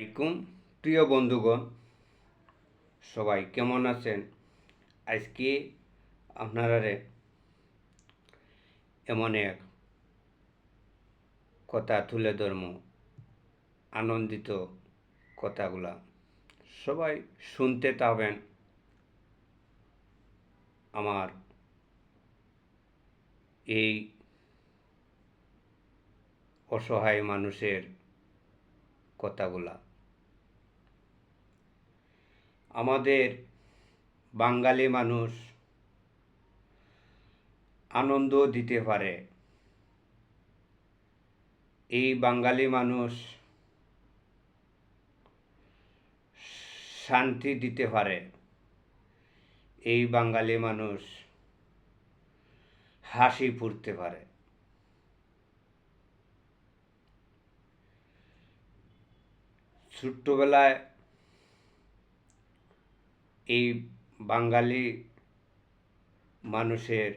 আলাইকুম। প্রিয় বন্ধুগণ, সবাই কেমন আছেন? আজকে আপনারা এমন এক কথা তুলে ধর্ম আনন্দিত কথাগুলা। সবাই শুনতে পাবেন আমার এই অসহায় মানুষের কথাগুলা। আমাদের বাঙালি মানুষ আনন্দ দিতে পারে। এই বাঙালি মানুষ শান্তি দিতে পারে। এই বাঙালি মানুষ হাসি ফুটতে পারে। ছোট্টবেলায় এই বাঙালি মানুষের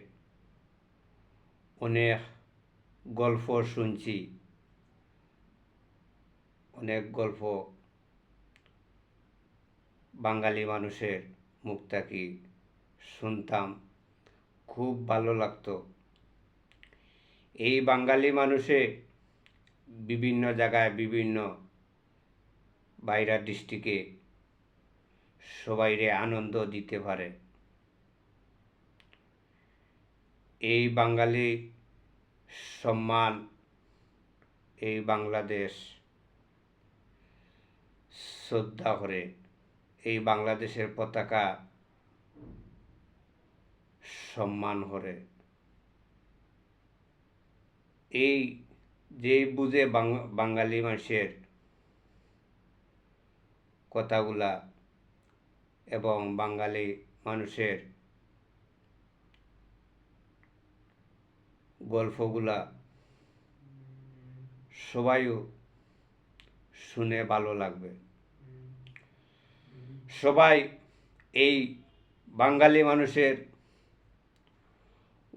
অনেক গল্প শুনছি। অনেক গল্প বাঙালি মানুষের মুখ থাকি শুনতাম। খুব ভালো লাগতো। এই বাঙালি মানুষে বিভিন্ন জায়গায় বিভিন্ন বাইরা ডিস্ট্রিক্টে সবাইরে আনন্দ দিতে পারে। এই বাঙালি সম্মান, এই বাংলাদেশ শ্রদ্ধা করে, এই বাংলাদেশের পতাকা সম্মান করে। এই যে বুঝে বাঙালি মানুষের কথাগুলা এবং বাঙালি মানুষের গল্পগুলা সবাইও শুনে ভালো লাগবে। সবাই এই বাঙালি মানুষের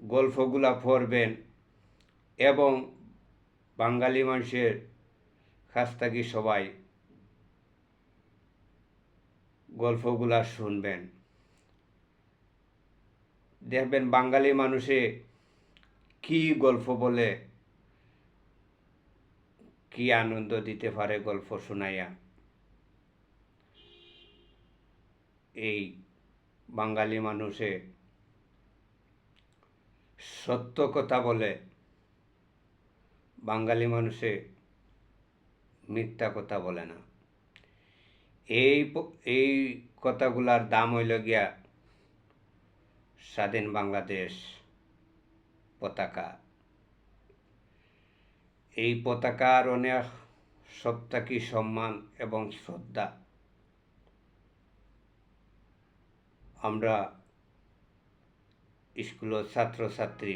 গল্পগুলা পড়বেন এবং বাঙালি মানুষের কাছ থেকে সবাই গল্পগুলা শুনবেন। দেখবেন বাঙালি মানুষে কি গল্প বলে, কি আনন্দ দিতে পারে গল্প শোনাইয়া। এই বাঙালি মানুষে সত্য কথা বলে, বাঙালি মানুষে মিথ্যা কথা বলে না। এই এই কথাগুলার দাম হইল গিয়া স্বাধীন বাংলাদেশ পতাকা। এই পতাকার অনেক সপ্তাকি সম্মান এবং শ্রদ্ধা। আমরা স্কুলের ছাত্রছাত্রী,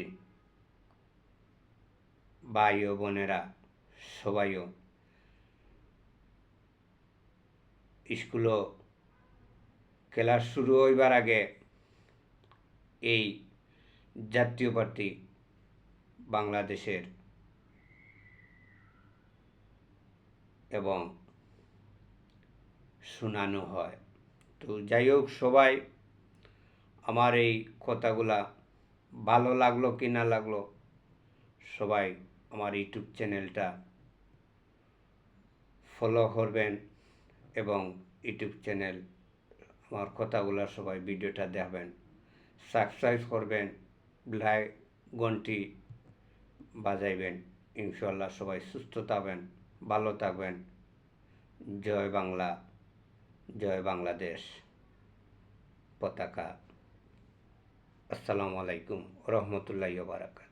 ভাই ও বোনেরা সবাইও স্কুলও ক্লাস শুরু হইবার আগে এই জাতীয় পার্টি বাংলাদেশের এবং শোনানো হয়। তো যাই হোক, সবাই আমার এই কথাগুলা ভালো লাগল কি না লাগল, সবাই আমার ইউটিউব চ্যানেলটা ফলো করবেন। এবং ইউটিউব চ্যানেল আমার কথাগুলো সবাই ভিডিওটা দেখবেন। সাবস্ক্রাইব করবেন ব্লাই ঘন্টি বাজাইবেন। ইনশাল্লাহ সবাই সুস্থ থাকবেন, ভালো থাকবেন। জয় বাংলা, জয় বাংলাদেশ পতাকা। আসসালামু আলাইকুম, রহমতুল্লাহ বারাকাত